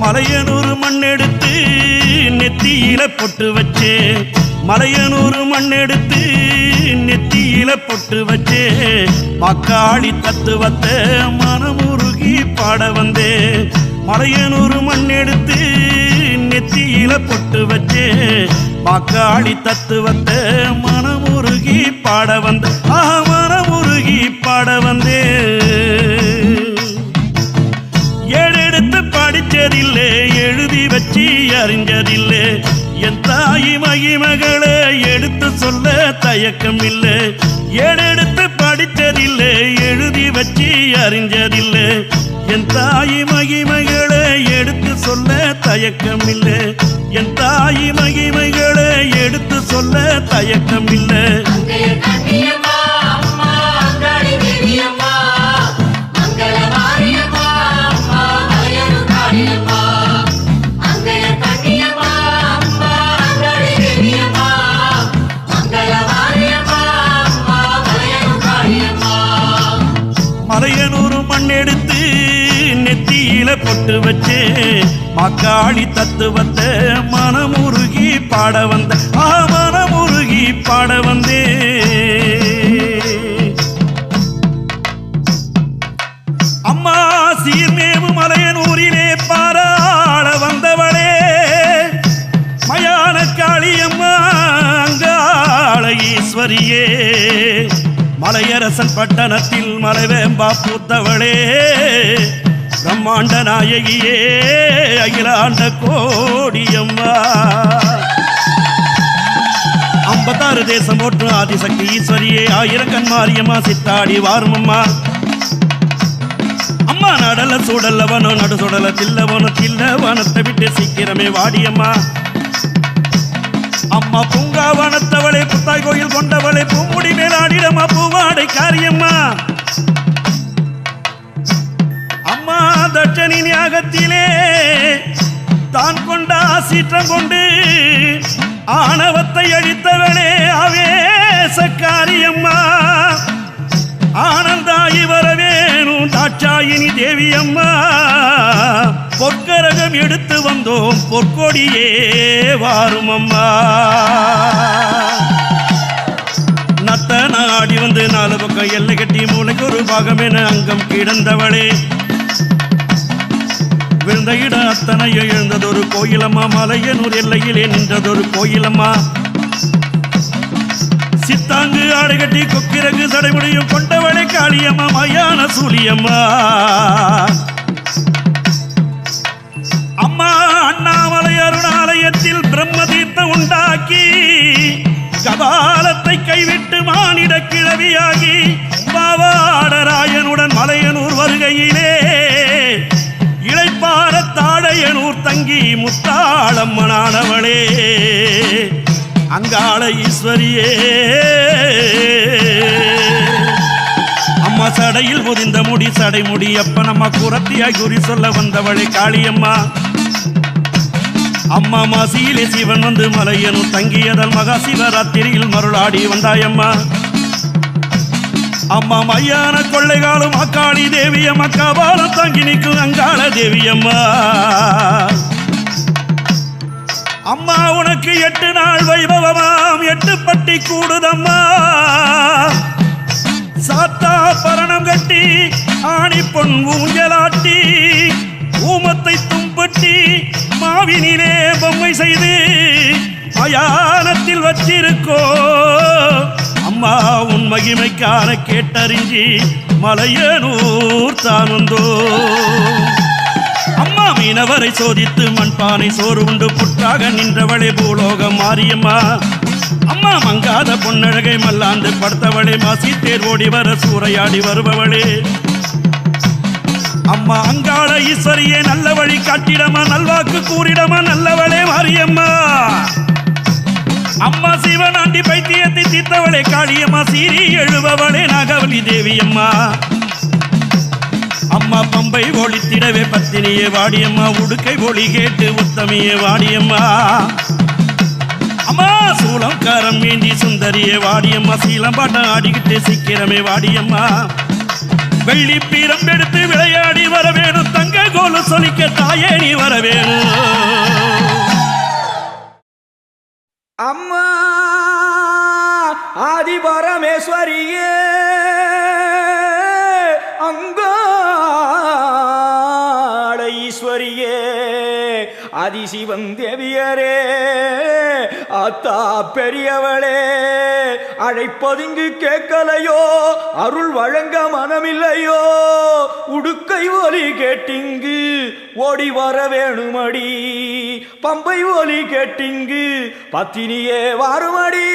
மலையனூர் மண் எடுத்து நெத்தியில பொட்டு வச்சு. மலையனூர் மண் எடுத்து நெத்தியில பொட்டு வச்சு. மக்காளி தத்துவத்தை மனமுருகி பாட வந்தே. மலையனூர் மண் எடுத்து நெத்தியில பொட்டு வச்சே. மக்காளி தத்துவத்தை மனமுருகி பாட வந்த ஆ மனமுருகி பாட வந்தே. ஏழெடுத்து படிச்சதில்லை எழுதி வச்சு அறிஞ்சதில்லை. என் தாய் மகிமகளை எடுத்து சொல்ல தயக்கம் இல்லை ஏழெடுத்து படித்ததில்லை எழுதி வச்சு அறிஞ்சதில்லை. என் தாய் மகிமகளை எடுத்து சொல்ல தயக்கம் இல்லை என் தாய் மகிமைகளை எடுத்து சொல்ல தயக்கம் இல்லை மக்காளி தத்துவத்தை மனமுருகி பாட வந்த ஆ மனமுருகி பாட வந்தே. அம்மா சீர்மேவு மலையன் ஊரிலே பாராட வந்தவளே. மயான காளியம்மா அங்காள ஈஸ்வரியே. மலையரசன் பட்டணத்தில் மலைவேம்பா பூத்தவளே. பிரம்மாண்ட நாயகியே அகிலாண்ட கோடியம்மா. ஐம்பத்தாறு தேசம் போற்று ஆதிசக்தி ஈஸ்வரியே ஆயிரக்கண் மாரியம்மா சித்தாடி வாரமம்மா. அம்மா நடல சூடல்லவனோ நடு சுடல தில்லவனோ தில்லவனத்தை விட்டு சீக்கிரமே வாடியம்மா. அம்மா பூங்காவனத்தவளை புத்தாய் கோயில் கொண்டவளே பூமுடி மேலாடிடம்மா பூவாடை காரியம்மா. அம்மா யாகத்திலே தான் கொண்ட ஆசீற்றம் கொண்டு ஆணவத்தை அழித்தவளே ஆவேசக்காரியம்மா ஆனந்தாயி வரவேணும் தாட்சாயினி தேவியம்மா. பொற்கரகம் எடுத்து வந்தோம் பொற்கொடியே வாரும் அம்மா நத்த நாடி வந்து நாலு பக்கம் எல்லை கட்டி மூளைக்கு ஒரு பாகம் என அங்கம் கிடந்தவளே. விழுந்த இடம் அத்தனையோ எழுந்ததொரு கோயிலம்மா. மலையனூர் எல்லையிலே நின்றதொரு கோயிலம்மா. சித்தாங்கு ஆடை கட்டி கொக்கிரகு சடைமுடியும் கொண்டவளை காளியம்மா மயான சூழியம்மா அம்மா அண்ணாமலை அருணாலயத்தில் பிரம்ம தீர்த்தம் உண்டாக்கி கபாலத்தை கைவிட்டு மானிட கிழவியாகி பாவாடராயனுடன் மலையனூர் வருகையிலே இழைப்பார தாடையனூர் தங்கி முத்தாளம்மனானவளே. அங்காள ஈஸ்வரியே. அம்மா சடையில் முதிந்த முடி சடை முடி அப்ப நம்ம குரத்தியாய் குறி சொல்ல வந்தவளே காளியம்மா. அம்மா மாசியிலே சிவன் வந்து மலையனும் தங்கியதல் மகா சிவராத்திரியில் மருளாடி வந்தாயம்மா. அம்மா மையான கொள்ளைகாலும் அக்காளி தேவியம் அக்கா பாலம் தங்கி நிற்கும் அங்காள தேவியம்மா. அம்மா உனக்கு எட்டு நாள் வைபவமாம் எட்டு பட்டி கூடுதம்மா. சாத்தா பரணம் கட்டி ஆணி பொன் ஊஞ்சலாட்டி ஊமத்தை தும்பட்டி மாவினிலே பொம்மை செய்து மயானத்தில் வச்சிருக்கோ. அம்மா உன் மகிமைக்கான கேட்டறிஞ்சி மலையனூர் தான் வந்தோ அம்மா மீனவரை சோதித்து மண்பானை சோறு உண்டு. புற்றாக நின்றவளே பூலோகம் மாரியம்மா. அம்மா மங்காத பொன்னழகை மல்லாந்து படுத்தவளே. மாசி தேர் ஓடி வர சூறையாடி வருபவளே. அம்மா அங்காள ஈஸ்வரியே நல்ல வழி காட்டிடமா. நல்வாக்கு கூறிடமா. நல்லவளே மாரியம்மா. அம்மா சிவனாண்டி பைத்தியத்தை தீர்த்தவளே காளியம்மா சீரி எழுபவளே நாகவலி தேவியம்மா. அம்மா பம்பை ஒளித்திடவே பத்தினியே வாடியம்மா உடுக்கை ஒளி கேட்டு உத்தமியே வாடியம்மா. அம்மா சூளம் காரம் மீண்டி சுந்தரியே வாடியம்மா சீலம்பாட்டம் ஆடிக்கிட்டு சீக்கிரமே வாடியம்மா. வெள்ளி பீரம் எடுத்து விளையாடி வரவேணும் தங்க கோலு சொலிக்க தாயே நீ வரவேணும். அம்மா ஆதிபரமேஸ்வரியே அங்காள ஈஸ்வரியே அதிசிவம் தேவியரே அத்தா பெரியவளே அழைப்பதுங்கு கேட்கலையோ அருள் வழங்க மனமில்லையோ உடுக்கை ஒலி கேட்டிங்கு ஓடி வர வேணுமடி. பம்பை ஒலி கேட்டிங்கு பத்தினியே வாருமடி.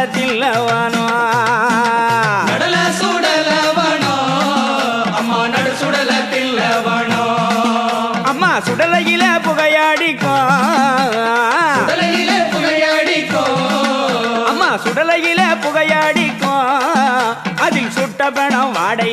ಸುಡದಿಲ್ಲವನು ನಡಲ ಸುಡಲವನು ಅಮ್ಮ ನಡು ಸುಡಲದಿಲ್ಲವನು ಅಮ್ಮ ಸುಡಲಗಿಲ புகையாடிக்கோ. புகையாடிக்கோ. அம்மா சுடலையில புகையாடிக்கோ. அதில் சுட்ட பணம் வாடை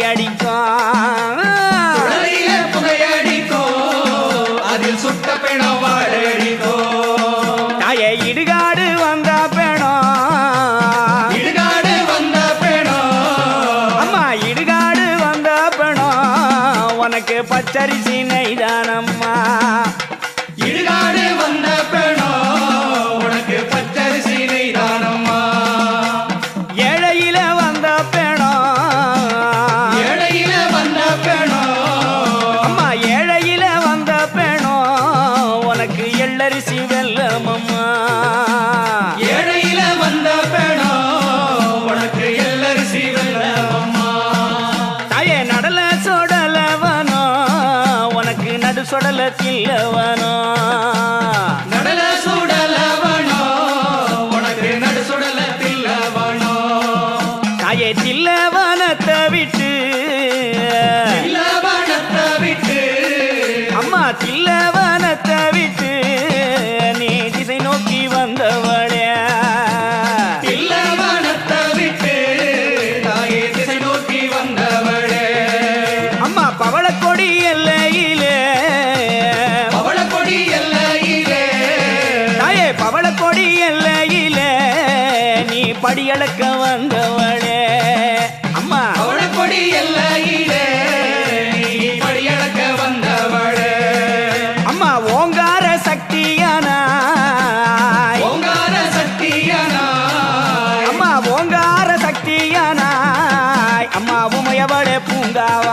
about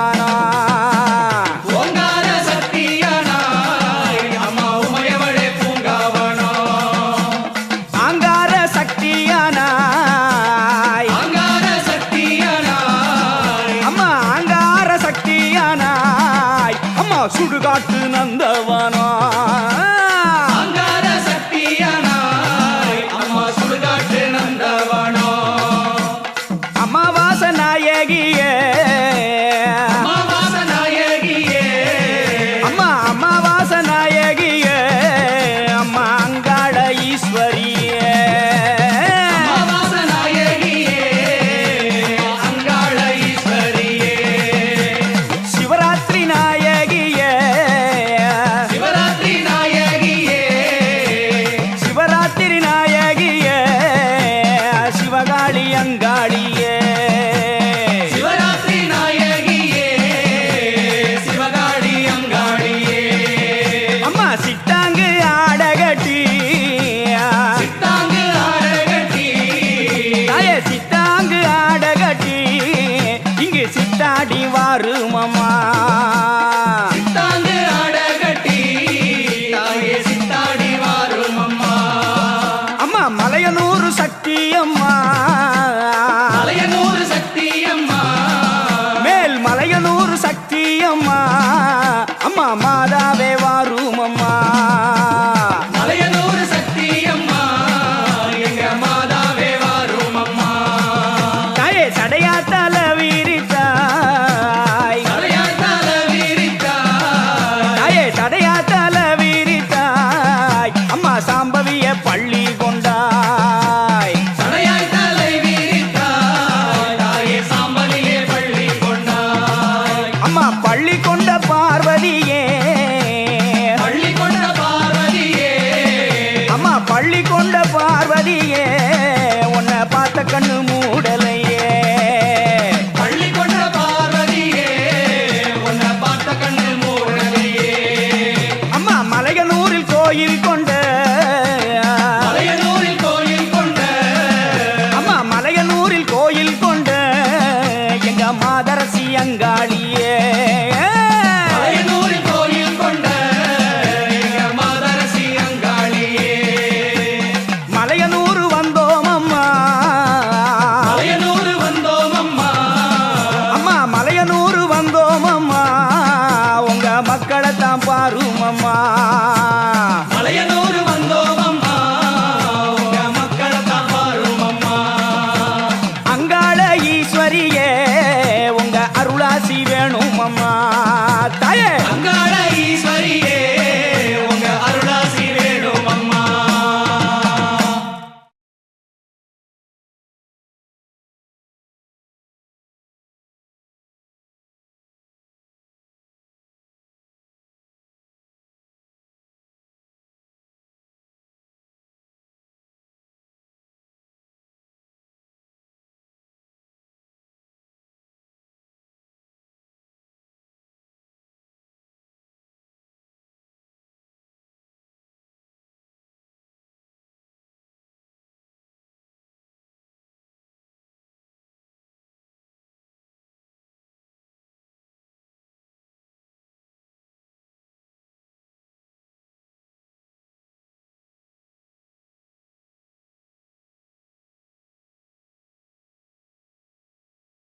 அம்மா மலையனூர்